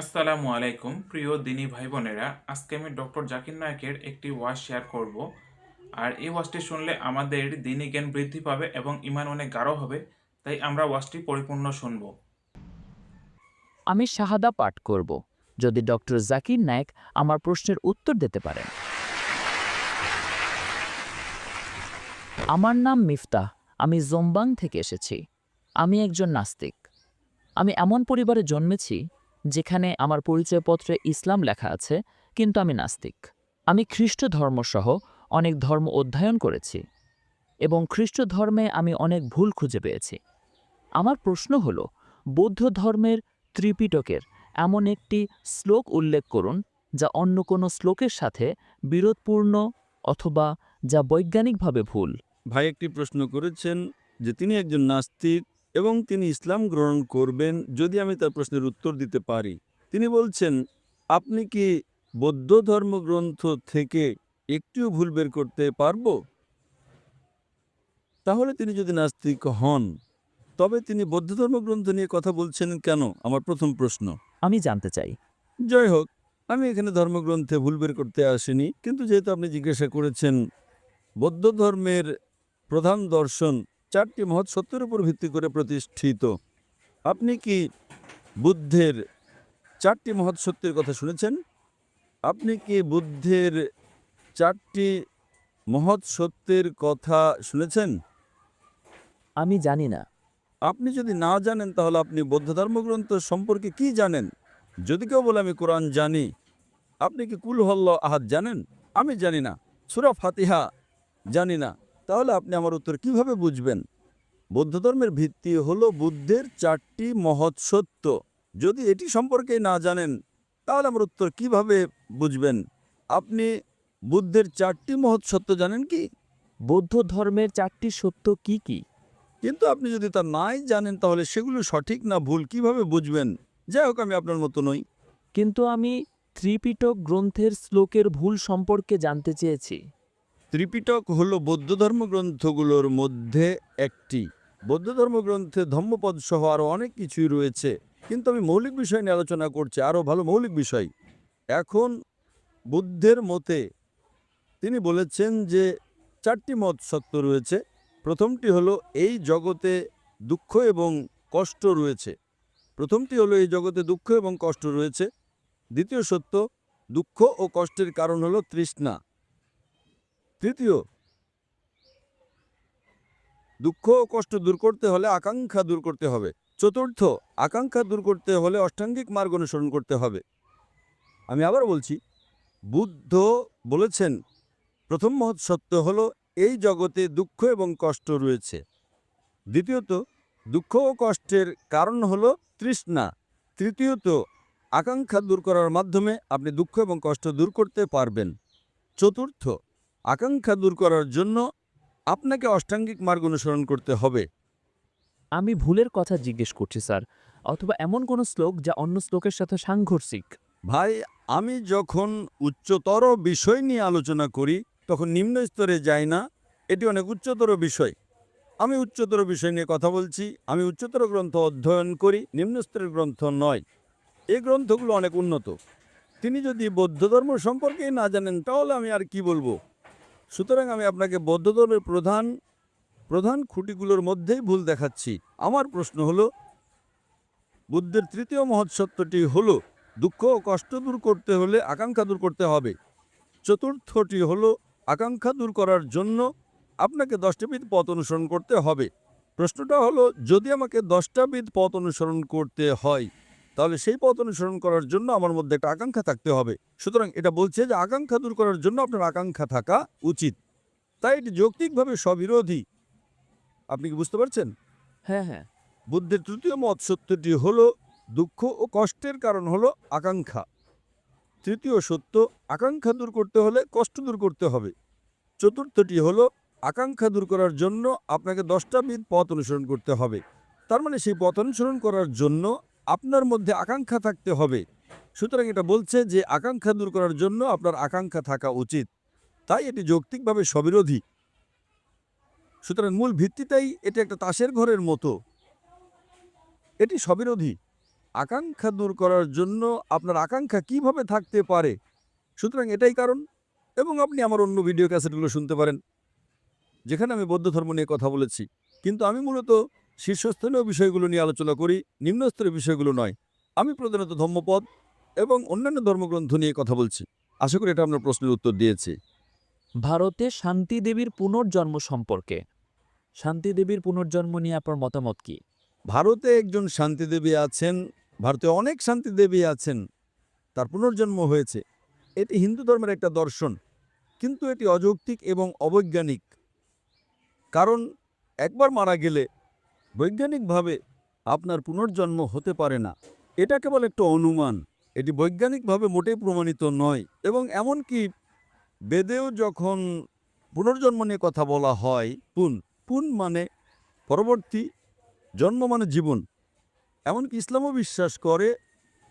আসসালামু আলাইকুম, প্রিয় দিনী ভাই বোনেরা আজকে আমি ডক্টর জাকির নায়কের একটি ওয়াজ শেয়ার করব। আর এই ওয়াজটি শুনলে আমাদের দিনী জ্ঞান বৃদ্ধি পাবে এবং ইমান অনেক গাঢ় হবে, তাই আমরা ওয়াজটি পরিপূর্ণ শুনব। আমি শাহাদা পাঠ করব। যদি ডক্টর জাকির নায়েক আমার প্রশ্নের উত্তর দিতে পারেন। আমার নাম মিফতাহ, আমি জোম্বাং থেকে এসেছি। আমি একজন নাস্তিক। আমি এমন পরিবারে জন্মেছি যেখানে আমার পরিচয়পত্রে ইসলাম লেখা আছে, কিন্তু আমি নাস্তিক। আমি খ্রিস্ট ধর্মসহ অনেক ধর্ম অধ্যয়ন করেছি এবং খ্রিস্ট ধর্মে আমি অনেক ভুল খুঁজে পেয়েছি। আমার প্রশ্ন হল বৌদ্ধ ধর্মের ত্রিপিটকের এমন একটি শ্লোক উল্লেখ করুন, যা অন্য কোনো শ্লোকের সাথে বিরোধপূর্ণ অথবা যা বৈজ্ঞানিকভাবে ভুল। ভাই একটি প্রশ্ন করেছেন যে তিনি একজন নাস্তিক এবং তিনি ইসলাম গ্রহণ করবেন যদি আমি তার প্রশ্নের উত্তর দিতে পারি। তিনি বলছেন আপনি কি বৌদ্ধ ধর্মগ্রন্থ থেকে একটিও ভুল বের করতে পারব? তাহলে তিনি যদি নাস্তিক হন তবে তিনি বৌদ্ধ ধর্মগ্রন্থ নিয়ে কথা বলছেন কেন? আমার প্রথম প্রশ্ন। আমি জানতে চাই। জয় হোক আমি এখানে ধর্মগ্রন্থে ভুল বের করতে আসিনি কিন্তু যেহেতু আপনি জিজ্ঞাসা করেছেন বৌদ্ধ ধর্মের প্রধান দর্শন চারটি মহৎ সত্যের উপর ভিত্তি করে প্রতিষ্ঠিত। আপনি কি বুদ্ধের চারটি মহৎ সত্যের কথা শুনেছেন? আপনি কি বুদ্ধের চারটি মহৎ সত্যের কথা শুনেছেন? আমি জানি না। আপনি যদি না জানেন তাহলে আপনি বৌদ্ধ ধর্মগ্রন্থ সম্পর্কে কি জানেন? যদি কেউ বলে আমি কোরআন জানি আপনি কি কুল হল্ল আহাদ জানেন? আমি জানি না। সুরা ফাতিহা জানি না। তাহলে আপনি আমার উত্তর কীভাবে বুঝবেন? বৌদ্ধ ধর্মের ভিত্তি হলো বুদ্ধের চারটি মহৎ সত্য। যদি এটি সম্পর্কে না জানেন তাহলে আমার উত্তর কীভাবে বুঝবেন? আপনি বুদ্ধের চারটি মহৎ সত্য জানেন কি? বৌদ্ধ ধর্মের চারটি সত্য কি কি? কিন্তু আপনি যদি তা নাই জানেন তাহলে সেগুলো সঠিক না ভুল কীভাবে বুঝবেন? যাই হোক আমি আপনার মতো নই। কিন্তু আমি ত্রিপিটক গ্রন্থের শ্লোকের ভুল সম্পর্কে জানতে চেয়েছি। ত্রিপিটক হল বৌদ্ধ ধর্মগ্রন্থগুলোর মধ্যে একটি। বৌদ্ধ ধর্মগ্রন্থে ধম্মপদ সহ আরও অনেক কিছুই রয়েছে। কিন্তু আমি মৌলিক বিষয় নিয়ে আলোচনা করছি আরও ভালো মৌলিক বিষয়। এখন বুদ্ধের মতে তিনি বলেছেন যে চারটি মত সত্য রয়েছে। প্রথমটি হলো, এই জগতে দুঃখ এবং কষ্ট রয়েছে। প্রথমটি হলো, এই জগতে দুঃখ এবং কষ্ট রয়েছে। দ্বিতীয় সত্য, দুঃখ ও কষ্টের কারণ হলো তৃষ্ণা। তৃতীয়, দুঃখ ও কষ্ট দূর করতে হলে আকাঙ্ক্ষা দূর করতে হবে। চতুর্থ, আকাঙ্ক্ষা দূর করতে হলে অষ্টাঙ্গিক মার্গ অনুসরণ করতে হবে। আমি আবার বলছি, বুদ্ধ বলেছেন, প্রথম মহৎ সত্য হলো এই জগতে দুঃখ এবং কষ্ট রয়েছে। দ্বিতীয়ত, দুঃখ ও কষ্টের কারণ হলো তৃষ্ণা। তৃতীয়ত, আকাঙ্ক্ষা দূর করার মাধ্যমে আপনি দুঃখ এবং কষ্ট দূর করতে পারবেন। চতুর্থ আকাঙ্ক্ষা দূর করার জন্য আপনাকে অষ্টাঙ্গিক মার্গ অনুসরণ করতে হবে। আমি ভুলের কথা জিজ্ঞেস করছি স্যার অথবা এমন কোনো শ্লোক যা অন্য শ্লোকের সাথে সাংঘর্ষিক। ভাই আমি যখন উচ্চতর বিষয় নিয়ে আলোচনা করি তখন নিম্ন স্তরে যাই না এটি অনেক উচ্চতর বিষয়। আমি উচ্চতর বিষয় নিয়ে কথা বলছি আমি উচ্চতর গ্রন্থ অধ্যয়ন করি নিম্ন স্তরের গ্রন্থ নয়। এই গ্রন্থগুলো অনেক উন্নত। তিনি যদি বৌদ্ধ ধর্ম সম্পর্কেই না জানেন তাহলে আমি আর কি বলব? সুতরাং আমি আপনাকে বৌদ্ধ ধর্মের প্রধান প্রধান খুঁটিগুলোর মধ্যেই ভুল দেখাচ্ছি। আমার প্রশ্ন হলো, বুদ্ধের তৃতীয় মহৎসত্যটি হলো, দুঃখ ও কষ্ট দূর করতে হলে আকাঙ্ক্ষা দূর করতে হবে। চতুর্থটি হলো, আকাঙ্ক্ষা দূর করার জন্য আপনাকে দশটা বিধ পথ অনুসরণ করতে হবে। প্রশ্নটা হলো, যদি আমাকে দশটা বিধ পথ অনুসরণ করতে হয় তাহলে সেই পথ অনুসরণ করার জন্য আমার মধ্যে একটা আকাঙ্ক্ষা থাকতে হবে। সুতরাং এটা বলছে যে আকাঙ্ক্ষা দূর করার জন্য আপনার আকাঙ্ক্ষা থাকা উচিত। তাই এটি যৌক্তিকভাবে স্ববিরোধী। আপনি কি বুঝতে পারছেন? হ্যাঁ হ্যাঁ। বুদ্ধের তৃতীয় মত সত্যটি হলো দুঃখ ও কষ্টের কারণ হলো আকাঙ্ক্ষা। তৃতীয় সত্য আকাঙ্ক্ষা দূর করতে হলে কষ্ট দূর করতে হবে। চতুর্থটি হলো আকাঙ্ক্ষা দূর করার জন্য আপনাকে দশটা বিধ পথ অনুসরণ করতে হবে। তার মানে সেই পথ অনুসরণ করার জন্য আপনার মধ্যে আকাঙ্ক্ষা থাকতে হবে। সুতরাং এটা বলছে যে, আকাঙ্ক্ষা দূর করার জন্য আপনার আকাঙ্ক্ষা থাকা উচিত। তাই এটি যৌক্তিকভাবে স্ববিরোধী। সুতরাং মূল ভিত্তিটাই এটি একটা তাসের ঘরের মতো। এটি স্ববিরোধী। আকাঙ্ক্ষা দূর করার জন্য আপনার আকাঙ্ক্ষা কীভাবে থাকতে পারে? সুতরাং এটাই কারণ। এবং আপনি আমার অন্য ভিডিও ক্যাসেটগুলো শুনতে পারেন, যেখানে আমি বৌদ্ধ ধর্ম নিয়ে কথা বলেছি। কিন্তু আমি মূলত শীর্ষস্থানীয় বিষয়গুলো নিয়ে আলোচনা করি নিম্নস্তরের বিষয়গুলো নয়। আমি প্রধানত ধর্মপদ এবং অন্যান্য ধর্মগ্রন্থ নিয়ে কথা বলছি। আশা করি এটা আপনার প্রশ্নের উত্তর দিয়েছি। ভারতে শান্তি দেবীর পুনর্জন্ম সম্পর্কে। শান্তি দেবীর পুনর্জন্ম নিয়ে আপনার মতামত কি? ভারতে একজন শান্তিদেবী আছেন ভারতে অনেক শান্তিদেবী আছেন তার পুনর্জন্ম হয়েছে। এটি হিন্দু ধর্মের একটা দর্শন কিন্তু এটি অযৌক্তিক এবং অবৈজ্ঞানিক। কারণ একবার মারা গেলে বৈজ্ঞানিকভাবে আপনার পুনর্জন্ম হতে পারে না। এটা কেবল একটা অনুমান। এটি বৈজ্ঞানিকভাবে মোটেই প্রমাণিত নয় এবং এমনকি বেদেও যখন পুনর্জন্ম নিয়ে কথা বলা হয়, পুন পুন মানে পরবর্তী, জন্ম মানে জীবন। এমনকি ইসলামও বিশ্বাস করে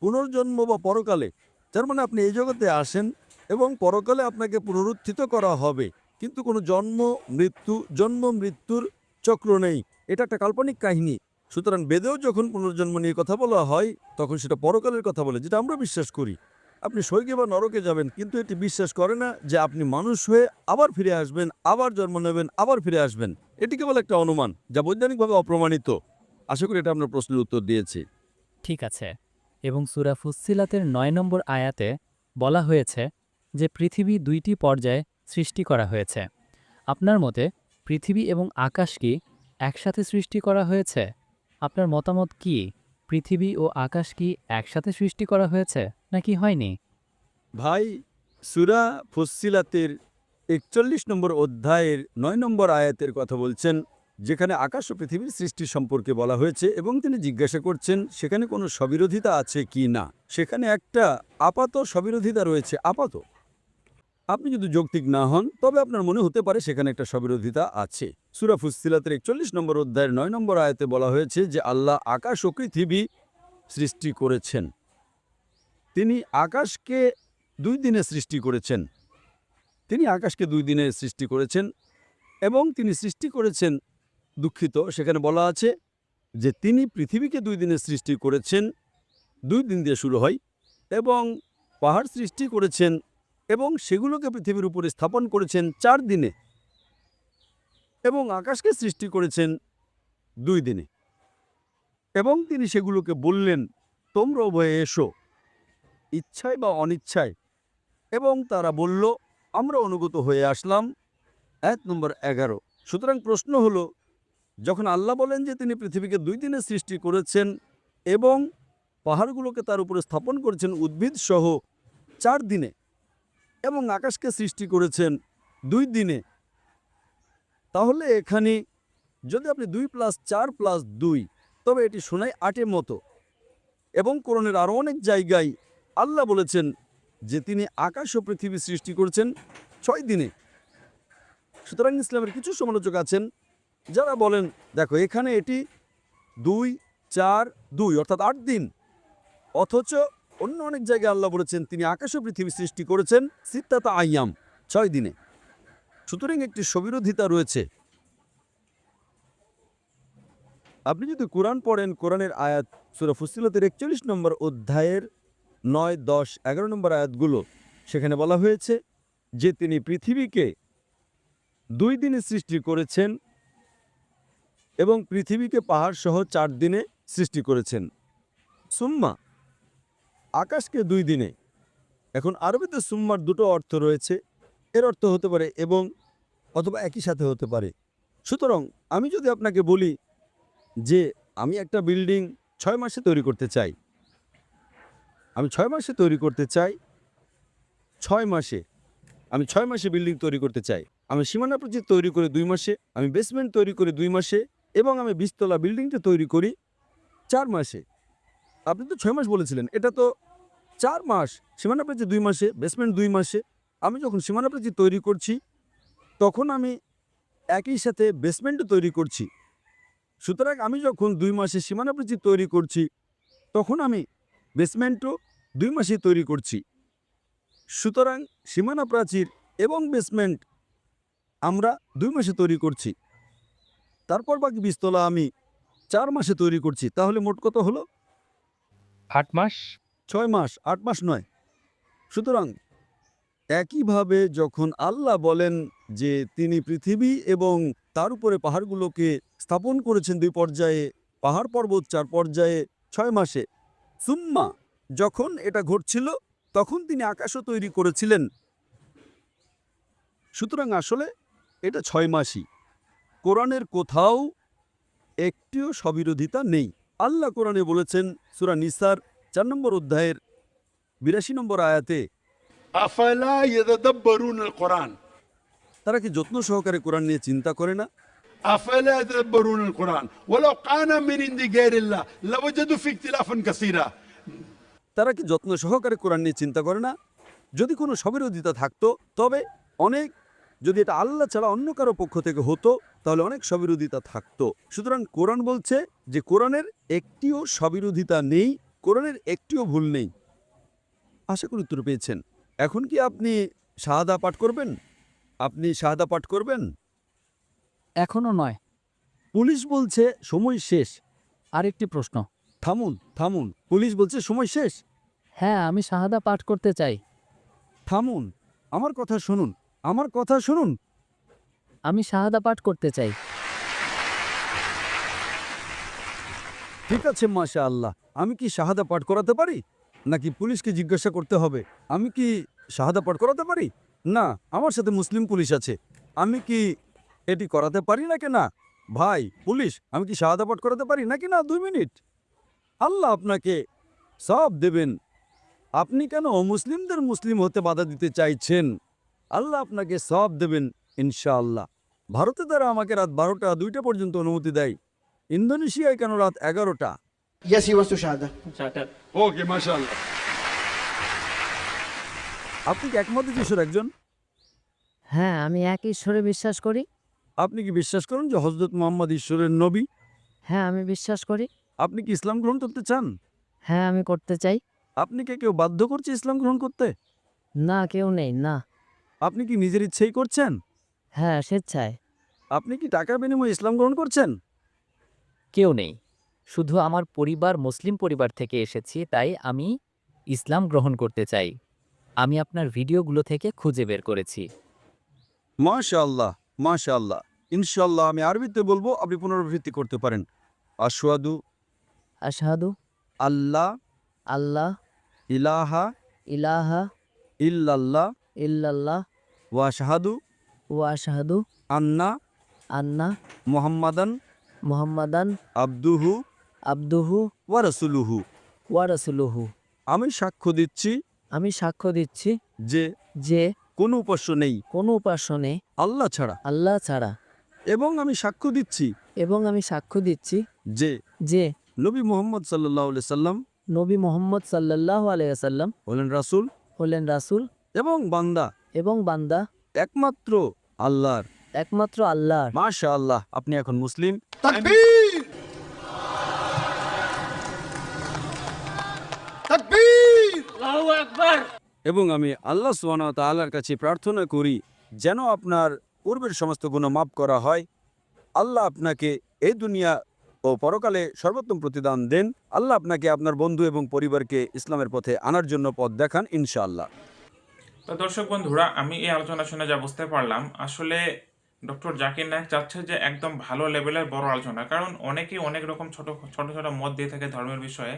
পুনর্জন্ম বা পরকালে, যার মানে আপনি এই জগতে আসেন এবং পরকালে আপনাকে পুনরুত্থিত করা হবে। কিন্তু কোনো জন্ম, মৃত্যু, জন্ম, মৃত্যুর চক্র নেই। এটা একটা কাল্পনিক কাহিনী। সুতরাং বেদেও যখন পুনর্জন্ম নিয়ে কথা বলা হয়, তখন সেটা পরকালের কথা বলে, যেটা আমরা বিশ্বাস করি। আপনি স্বর্গে বা নরকে যাবেন, কিন্তু এটি বিশ্বাস করে না যে আপনি মানুষ হয়ে আবার ফিরে আসবেন, আবার জন্ম নেবেন, আবার ফিরে আসবেন। এটি কেবল একটা অনুমান, যা বৈজ্ঞানিকভাবে অপ্রমাণিত। আশা করি এটা আপনার প্রশ্নের উত্তর দিয়েছি। ঠিক আছে। এবং সুরা ফুসিলাতের নয় নম্বর আয়াতে বলা হয়েছে যে পৃথিবী দুইটি পর্যায়ে সৃষ্টি করা হয়েছে। আপনার মতে পৃথিবী এবং আকাশ কি একসাথে সৃষ্টি করা হয়েছে? আপনার মতামত কি? পৃথিবী ও আকাশ কি একসাথে সৃষ্টি করা হয়েছে, নাকি হয়নি? ভাই, সুরা ফুসিলাতের একচল্লিশ নম্বর অধ্যায়ের নয় নম্বর আয়াতের কথা বলছেন, যেখানে আকাশ ও পৃথিবীর সৃষ্টি সম্পর্কে বলা হয়েছে এবং তিনি জিজ্ঞাসা করছেন, সেখানে কোনো সবিরোধিতা আছে কি না? সেখানে একটা আপাত সবিরোধিতা রয়েছে, আপাত। আপনি যদি যৌক্তিক না হন, তবে আপনার মনে হতে পারে সেখানে একটা সবিরোধিতা আছে। সুরা ফুসিলাতের একচল্লিশ নম্বর অধ্যায়ের নয় নম্বর আয়তে বলা হয়েছে যে আল্লাহ আকাশ ও পৃথিবী সৃষ্টি করেছেন। তিনি আকাশকে দুই দিনে সৃষ্টি করেছেন। তিনি আকাশকে দুই দিনে সৃষ্টি করেছেন এবং তিনি সৃষ্টি করেছেন দুঃখিত। সেখানে বলা আছে যে তিনি পৃথিবীকে দুই দিনে সৃষ্টি করেছেন, দুই দিন দিয়ে শুরু হয় এবং পাহাড় সৃষ্টি করেছেন এবং সেগুলোকে পৃথিবীর উপরে স্থাপন করেছেন চার দিনে। এবং আকাশকে সৃষ্টি করেছেন দুই দিনে। এবং তিনি সেগুলোকে বললেন তোমরা উভয়ে এসো। ইচ্ছায় বা অনিচ্ছায়। এবং তারা বলল, আমরা অনুগত হয়ে আসলাম। এক নম্বর এগারো। সুতরাং প্রশ্ন হলো, যখন আল্লাহ বলেন যে তিনি পৃথিবীকে দুই দিনে সৃষ্টি করেছেন এবং পাহাড়গুলোকে তার উপরে স্থাপন করেছেন উদ্ভিদ সহ চার দিনে এবং আকাশকে সৃষ্টি করেছেন দুই দিনে তাহলে এখানে যদি আপনি দুই প্লাস চার প্লাস দুই, তবে এটি শোনায় আটের মতো। এবং কোরআনের আরও অনেক জায়গায় আল্লাহ বলেছেন যে তিনি আকাশ ও পৃথিবী সৃষ্টি করেছেন ছয় দিনে। সুতরাং ইসলামের কিছু সমালোচক আছেন যারা বলেন, দেখো এখানে এটি দুই, চার, দুই, অর্থাৎ আট দিন। অথচ অন্য অনেক জায়গায় আল্লাহ বলেছেন, তিনি আকাশ ও পৃথিবী সৃষ্টি করেছেন সিত্তাতা আইয়াম ছয় দিনে। সুতরাং একটি সবিরোধিতা রয়েছে। আপনি যদি কোরআন পড়েন, কোরআনের আয়াত সুরা ফুসিলতের একচল্লিশ নম্বর অধ্যায়ের নয়, দশ, এগারো নম্বর আয়াতগুলো, সেখানে বলা হয়েছে যে তিনি পৃথিবীকে দুই দিনে সৃষ্টি করেছেন এবং পৃথিবীকে পাহাড় সহ চার দিনে সৃষ্টি করেছেন। সুম্মা, আকাশকে দুই দিনে। এখন আরবিতে সুম্মার দুটো অর্থ রয়েছে। এর অর্থ হতে পারে এবং অথবা একই সাথে হতে পারে। সুতরাং আমি যদি আপনাকে বলি যে আমি একটা বিল্ডিং ছয় মাসে তৈরি করতে চাই, আমি ছয় মাসে তৈরি করতে চাই, ছয় মাসে, আমি ছয় মাসে বিল্ডিং তৈরি করতে চাই, আমি সীমানা প্রচিত তৈরি করে দুই মাসে, আমি বেসমেন্ট তৈরি করে দুই মাসে এবং আমি বিশতলা বিল্ডিংটা তৈরি করি চার মাসে। আপনি তো ছয় মাস বলেছিলেন, এটা তো চার মাস, সীমানা প্রাচীর দুই মাসে বেসমেন্ট দুই মাসে আমি যখন সীমানা প্রাচীর তৈরি করছি তখন আমি একই সাথে বেসমেন্টও তৈরি করছি। সুতরাং আমি যখন দুই মাসে সীমানা প্রাচীর তৈরি করছি তখন আমি বেসমেন্টও দুই মাসে তৈরি করছি। সুতরাং সীমানা প্রাচীর এবং বেসমেন্ট আমরা দুই মাসে তৈরি করছি। তারপর বাকি বিস্তলা আমি চার মাসে তৈরি করছি। তাহলে মোট কত হলো? আট মাস। ছয় মাস আট মাস নয়। সুতরাং একইভাবে যখন আল্লাহ বলেন যে তিনি পৃথিবী এবং তার উপরে পাহাড়গুলোকে স্থাপন করেছেন দুই পর্যায়ে, পাহাড় পর্বত চার পর্যায়ে, ছয় মাসে, সুম্মা যখন এটা ঘটছিল, তখন তিনি আকাশও তৈরি করেছিলেন। সুতরাং আসলে এটা ছয় মাসই। কোরআনের কোথাও একটিও সবিরোধিতা নেই। আল্লাহ কোরআনে বলেছেন, সুরা নিসার চার নম্বর অধ্যায়ের বিরাশি নম্বর আয়াতে তারা কি যত্ন সহকারে কোরআন নিয়ে চিন্তা করে না? তারা কি যত্ন সহকারে কোরআন নিয়ে চিন্তা করে না? যদি কোনো সবিরোধিতা থাকতো তবে অনেক যদি এটা আল্লাহ ছাড়া অন্য কারও পক্ষ থেকে হতো তাহলে অনেক সবিরোধিতা থাকতো। সুতরাং কোরআন বলছে যে কোরআনের একটিও সবিরোধিতা নেই কোরআনের একটিও ভুল নেই। আশা করি উত্তর পেয়েছেন। এখন কি আপনি শাহাদা পাঠ করবেন? আপনি শাহাদা পাঠ করবেন? এখনও নয়। পুলিশ বলছে সময় শেষ। আরেকটি প্রশ্ন। থামুন থামুন। পুলিশ বলছে সময় শেষ? হ্যাঁ আমি শাহাদা পাঠ করতে চাই। থামুন। আমার কথা শুনুন। আমার কথা শুনুন। আমি শাহাদা পাঠ করতে চাই। ঠিক আছে মাশা আল্লাহ আমি কি শাহাদা পাঠ করাতে পারি? নাকি পুলিশকে জিজ্ঞাসা করতে হবে? আমি কি শাহাদা পাঠ করাতে পারি? না আমার সাথে মুসলিম পুলিশ আছে। আমি কি এটি করাতে পারি নাকি না? ভাই পুলিশ আমি কি শাহাদা পাঠ করাতে পারি নাকি না? দুই মিনিট। আল্লাহ আপনাকে সব দেবেন। আপনি কেন অমুসলিমদের মুসলিম হতে বাধা দিতে চাইছেন? আল্লাহ আপনাকে সব দেবেন ইনশাআল্লাহ। ভারতে তারা আমাকে রাত বারোটা দুইটা পর্যন্ত অনুমতি দেয়। ইন্দোনেশিয়ায় কেন রাত এগারোটা? Yes, he wants to Shahada. Shahada. Okay, mashallah. আপনি কি একমত যিশুর একজন? হ্যাঁ আমি এক ঈশ্বরে বিশ্বাস করি। আপনি কি বিশ্বাস করেন যে হজরত মোহাম্মদ ঈশ্বরের নবী? হ্যাঁ আমি বিশ্বাস করি। আপনি কি ইসলাম গ্রহণ করতে চান? হ্যাঁ আমি করতে চাই। আপনি কে কেউ বাধ্য করছে ইসলাম গ্রহণ করতে? না কেউ নেই না। আপনি কি নিজের ইচ্ছেই করছেন? হ্যাঁ স্বেচ্ছায়। আপনি কি টাকার বিনিময়ে ইসলাম গ্রহণ করছেন? কেউ নেই। শুধু আমার পরিবার মুসলিম পরিবার থেকে এসেছি তাই আমি ইসলাম গ্রহণ করতে চাই। আমি আপনার ভিডিওগুলো থেকে খুঁজে বের করেছি। মাশা আল্লাহ মাশা ইনশাল্লাহ আমি আরবিতে বলব আপনি পুনরাবৃত্তি করতে পারেন। আশওয়াদু আশহাদু। আল্লাহ। আল্লাহ। ইলাহা। ইলাহা। ইল্লাল্লাহ। ইল্লাল্লাহ। ওয়া শাহাদু ও আশহাদু। আন্না। আন্না। মোহাম্মাদান। মোহাম্মদান। আব্দুহু। আব্দুহু। ওয়া রাসূলুহু। ওয়া রাসূলুহু। আমি সাক্ষ্য দিচ্ছি আমি সাক্ষ্য দিচ্ছি যে যে কোনো উপাস্য নেই। কোনো উপাস্য নেই। আল্লাহ ছাড়া। আল্লাহ ছাড়া। এবং আমি সাক্ষ্য দিচ্ছি এবং আমি সাক্ষ্য দিচ্ছি যে যে নবী মোহাম্মদ সাল্লাহ সাল্লাম নবী মোহাম্মদ সাল্লাল্লাহু আলাইহি সাল্লাম হলেন রাসূল। হলেন রাসূল। এবং বান্দা। এবং বান্দা। একমাত্র আল্লাহর। একমাত্র আল্লাহর। মাশা আল্লাহ আপনি এখন মুসলিম। এবং আমি আল্লাহ সুবহানাহু ওয়া তাআলার কাছে প্রার্থনা করি যেন আপনার পূর্বের সমস্ত গুণ মাফ করা হয়। আল্লাহ আপনাকে এই দুনিয়া ও পরকালে সর্বোত্তম প্রতিদান দেন। আল্লাহ আপনাকে আপনার বন্ধু এবং পরিবারকে ইসলামের পথে আনার জন্য পথ দেখান ইনশাআল্লাহ। তো দর্শক বন্ধুরা আমি এই আলোচনা শুনে যা বুঝতে পারলাম আসলে ডক্টর জাকির নায়ক চাচ্ছে যে একদম ভালো লেভেলের বড় আলোচনা কারণ অনেকেই অনেক রকম ছোট ছোট ছোট মত দিয়ে থাকে ধর্মের বিষয়ে।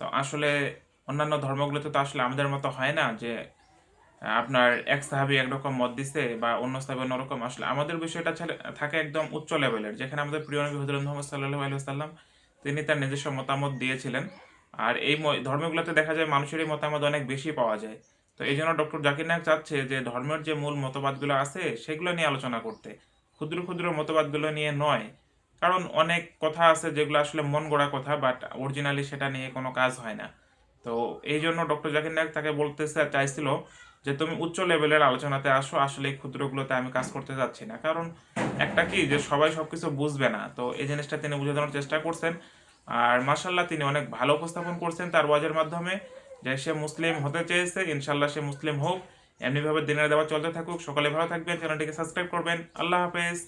তো আসলে অন্যান্য ধর্মগুলোতে তো আসলে আমাদের মতো হয় না যে আপনার এক সাহাবি একরকম মত দিছে বা অন্য সাহাবি অন্যরকম। আসলে আমাদের বিষয়টা থাকে একদম উচ্চ লেভেলের। যেখানে আমাদের প্রিয় নবী হজরত মোহাম্মদ সাল্লাহ আলহাম তিনি তার নিজস্ব মতামত দিয়েছিলেন। আর এই ধর্মগুলোতে দেখা যায় মানুষেরই মতামত অনেক বেশি পাওয়া যায়। তো এই জন্য ডক্টর জাকির নায়ক চাচ্ছে যে, ধর্মের যে মূল মতবাদগুলো আছে, সেগুলো নিয়ে আলোচনা করতে। ক্ষুদ্র ক্ষুদ্র মতবাদগুলো নিয়ে নয়। কারণ অনেক কথা আছে যেগুলো আসলে মন গড়া কথা, বাট অরিজিনালি সেটা নিয়ে কোনো কাজ হয় না। তো এই জন্য ডক্টর জাকির নায়ক তাকে বলতে চাইছিল যে তুমি উচ্চ লেভেলের আলোচনাতে আসো, আসলে ক্ষুদ্রগুলোতে আমি কাজ করতে চাচ্ছি না। কারণ একটা কি যে সবাই সবকিছু বুঝবে না। তো এই জিনিসটা তিনি বুঝে দেওয়ার চেষ্টা করছেন। আর মাসাল্লাহ তিনি অনেক ভালো উপস্থাপন করছেন তার ওয়াজের মাধ্যমে। যে সে মুসলিম হতে চেয়েছে ইনশাল্লাহ সে মুসলিম হোক। এমনিভাবে দিনের দেওয়া চলতে থাকুক। সকালে ভালো থাকবেন। চ্যানেলটিকে সাবস্ক্রাইব করবেন। আল্লাহ হাফেজ।